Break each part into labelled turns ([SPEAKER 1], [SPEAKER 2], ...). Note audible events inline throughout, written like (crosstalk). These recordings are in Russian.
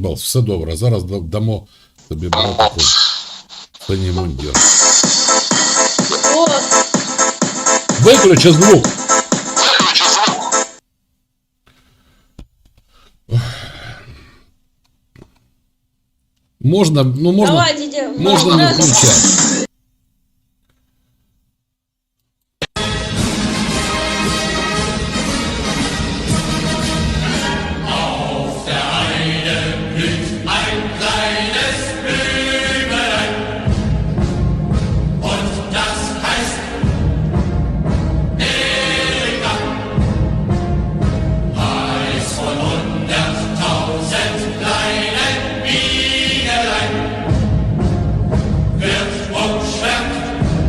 [SPEAKER 1] Бал, все добре. Зараз да- дамо тобі братику синій мундір.
[SPEAKER 2] О,
[SPEAKER 1] Виключи звук. Можна, ну можна,
[SPEAKER 2] давайте, де-
[SPEAKER 1] можна не
[SPEAKER 2] раз.
[SPEAKER 1] включати.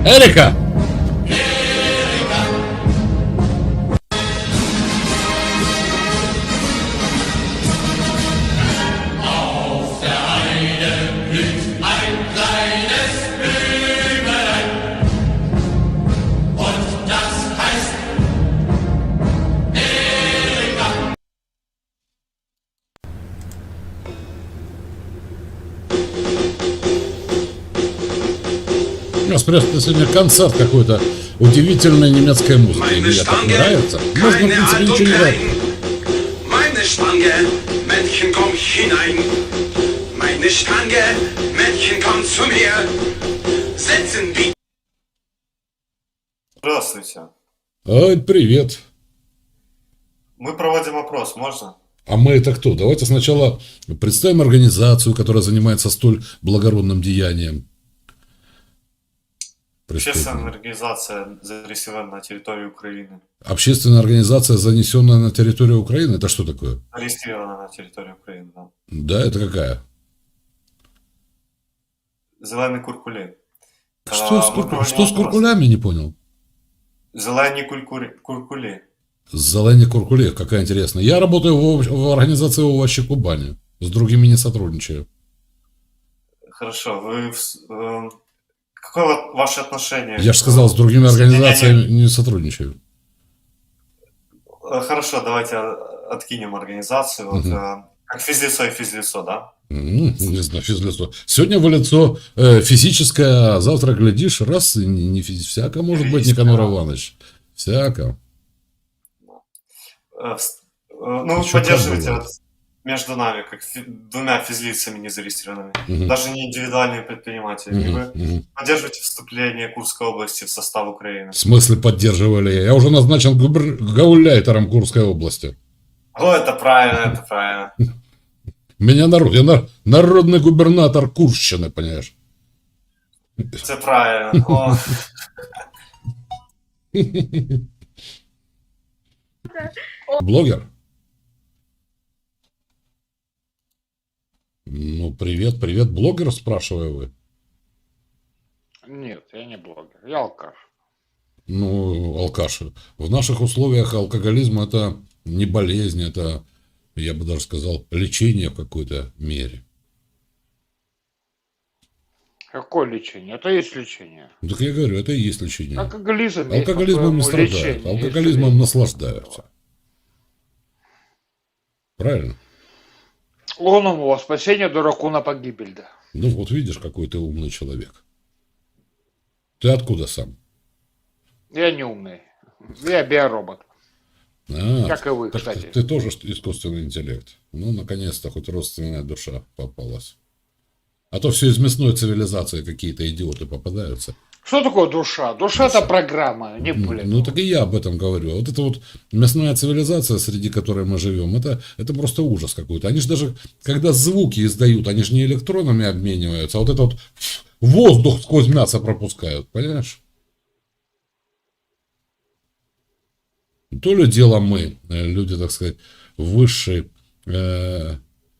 [SPEAKER 1] Érica! У нас просто сегодня концерт какой-то удивительной немецкой музыки.
[SPEAKER 3] Meine
[SPEAKER 1] Мне так нравится. Можно, в принципе, ничего не говорить.
[SPEAKER 3] Meine Stange, Mädchen komm hinein. Meine Stange, Mädchen komm zu mir. Setzen die
[SPEAKER 4] Здравствуйте.
[SPEAKER 1] Ой, привет.
[SPEAKER 4] Мы проводим опрос, можно?
[SPEAKER 1] А мы это кто? Давайте сначала представим организацию, которая занимается столь благородным деянием.
[SPEAKER 4] Общественная
[SPEAKER 1] Преступным.
[SPEAKER 4] организация зарегистрирована на территории Украины.
[SPEAKER 1] Общественная организация, занесенная на территорию Украины, это что такое?
[SPEAKER 4] Зарегистрирована на территории Украины, да.
[SPEAKER 1] Да, это какая?
[SPEAKER 4] Зелені куркулі.
[SPEAKER 1] Что,
[SPEAKER 4] А,
[SPEAKER 1] с,
[SPEAKER 4] мы
[SPEAKER 1] курку-
[SPEAKER 4] проводим
[SPEAKER 1] что с
[SPEAKER 4] опрос.
[SPEAKER 1] куркулями, не понял?
[SPEAKER 4] Зелені кулькурі- куркулі.
[SPEAKER 1] Зелени куркуле, какая интересная. Я работаю в, ов- в организации овощи Кубани. С другими не сотрудничаю.
[SPEAKER 4] Хорошо, вы... в с- эм, какое вот ваше отношение?
[SPEAKER 1] Я же сказал, с другими организациями не сотрудничаю.
[SPEAKER 4] Э, Хорошо, давайте откинем организацию. Вот,
[SPEAKER 1] Мгм.
[SPEAKER 4] э, как физлицо и физлицо, да?
[SPEAKER 1] Не знаю, физлицо. Сегодня вы лицо э, физическое, а завтра глядишь, раз, и не, не физи- Всяко может быть,
[SPEAKER 4] Физическое,
[SPEAKER 1] Никанор
[SPEAKER 4] да.
[SPEAKER 1] Иванович. Всяко.
[SPEAKER 4] Э, Ну, вы
[SPEAKER 1] Ещё
[SPEAKER 4] между нами, как фи- двумя физлицами незарегистрированными.
[SPEAKER 1] Мгм.
[SPEAKER 4] Даже не индивидуальные предприниматели. И
[SPEAKER 1] Мгм,
[SPEAKER 4] вы
[SPEAKER 1] мгм.
[SPEAKER 4] поддерживаете вступление Курской области в состав Украины.
[SPEAKER 1] В смысле поддерживали? Я уже назначен губер... гауляйтером Курской области.
[SPEAKER 4] О, это правильно, это правильно. (laughs)
[SPEAKER 1] Меня народ, я на- народный губернатор Курщины, понимаешь?
[SPEAKER 4] Это правильно. О, (laughs)
[SPEAKER 1] Блогер? Ну, привет, привет, блогер, спрашиваю вы.
[SPEAKER 5] Нет, я не блогер, я алкаш.
[SPEAKER 1] Ну, алкаш. В наших условиях алкоголизм это не болезнь, это, я бы даже сказал, лечение в какой-то мере.
[SPEAKER 5] Какое лечение? Это есть лечение.
[SPEAKER 1] Так я говорю, это и есть лечение.
[SPEAKER 5] Алкоголизм
[SPEAKER 1] Алкоголизмом не страдают,
[SPEAKER 5] лечение,
[SPEAKER 1] алкоголизмом наслаждаются. Правильно?
[SPEAKER 5] Луному во спасение, дураку на погибель, да.
[SPEAKER 1] Ну, вот видишь, какой ты умный человек. Ты откуда сам?
[SPEAKER 5] Я не умный. Я биоробот.
[SPEAKER 1] А,
[SPEAKER 5] Как и вы, кстати.
[SPEAKER 1] Ты, ты тоже искусственный интеллект. Ну, наконец-то, хоть родственная душа попалась. А то все из мясной цивилизации какие-то идиоты попадаются.
[SPEAKER 5] Что такое душа? Душа это программа, не
[SPEAKER 1] Ну,
[SPEAKER 5] блин.
[SPEAKER 1] Ну, так и я об этом говорю. Вот это вот мясная цивилизация, среди которой мы живем, это, это просто ужас какой-то. Они же даже, когда звуки издают, они же не электронами обмениваются, а вот это вот воздух сквозь мясо пропускают, понимаешь? То ли дело мы, э, люди, так сказать, высшей э,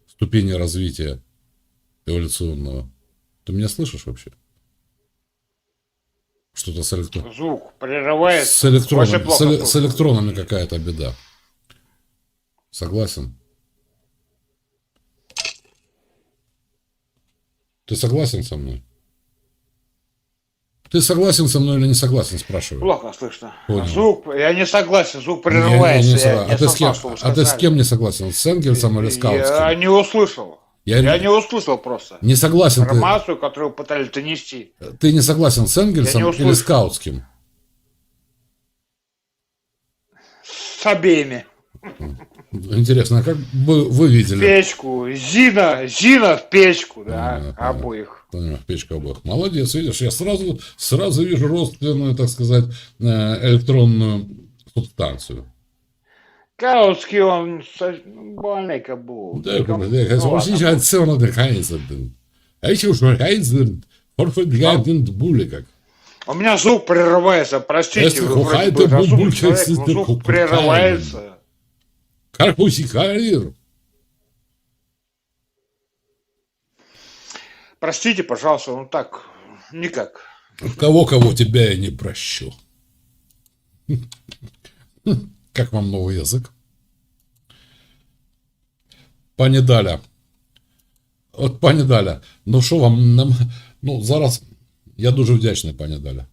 [SPEAKER 1] ступени развития эволюционного. Ты меня слышишь вообще? Что-то с электроном.
[SPEAKER 5] Звук прерывается.
[SPEAKER 1] С электронами, с, эле- с электронами какая-то беда. Согласен? Ты согласен со мной? Ты согласен со мной или не согласен, спрашиваю.
[SPEAKER 5] Плохо слышно.
[SPEAKER 1] Понял.
[SPEAKER 5] Звук, я не согласен, звук
[SPEAKER 1] Я- я не
[SPEAKER 5] прерывается. Я,
[SPEAKER 1] а, ты с кем, а ты с
[SPEAKER 5] сказали.
[SPEAKER 1] кем не согласен? С Энгельсом или с
[SPEAKER 5] Я
[SPEAKER 1] Каутским?
[SPEAKER 5] не услышал.
[SPEAKER 1] Я,
[SPEAKER 5] Я не услышал просто.
[SPEAKER 1] не согласен. Ты,
[SPEAKER 5] Информацию, которую пытались донести.
[SPEAKER 1] ты не согласен с Энгельсом или с Каутским?
[SPEAKER 5] С обеими.
[SPEAKER 1] Интересно, а как бы вы
[SPEAKER 5] В
[SPEAKER 1] видели?
[SPEAKER 5] печку. Зина, Зина в печку, да,
[SPEAKER 1] понятно.
[SPEAKER 5] обоих.
[SPEAKER 1] Понимаю, печка обоих. Молодец, видишь, я сразу, сразу вижу родственную, так сказать, э, электронную субстанцию.
[SPEAKER 5] Маленько был.
[SPEAKER 1] Да,
[SPEAKER 5] Ну,
[SPEAKER 1] да, я
[SPEAKER 5] ладно.
[SPEAKER 1] очень хотел на дыхание. А еще уж Хайзен, Форфельгайден, Були как.
[SPEAKER 5] У меня звук прерывается, простите. Вы вроде бы разумный человек, но звук прерывается.
[SPEAKER 1] Карпусикарир.
[SPEAKER 5] Простите, пожалуйста, ну так, никак.
[SPEAKER 1] Кого-кого тебя я не прощу. (laughs) Как вам новый язик? Пані Даля. От пані Даля, ну що вам нам. Ну, зараз я дуже вдячний, пані Даля.